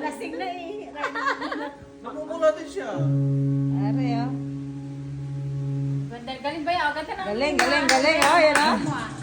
Lasing na eh. Nakukulatin siya. Are, oh. Ah. Ganda, galing ba yan? Ganda na. Galing, galing, ah. galing. Oh, yan, oh.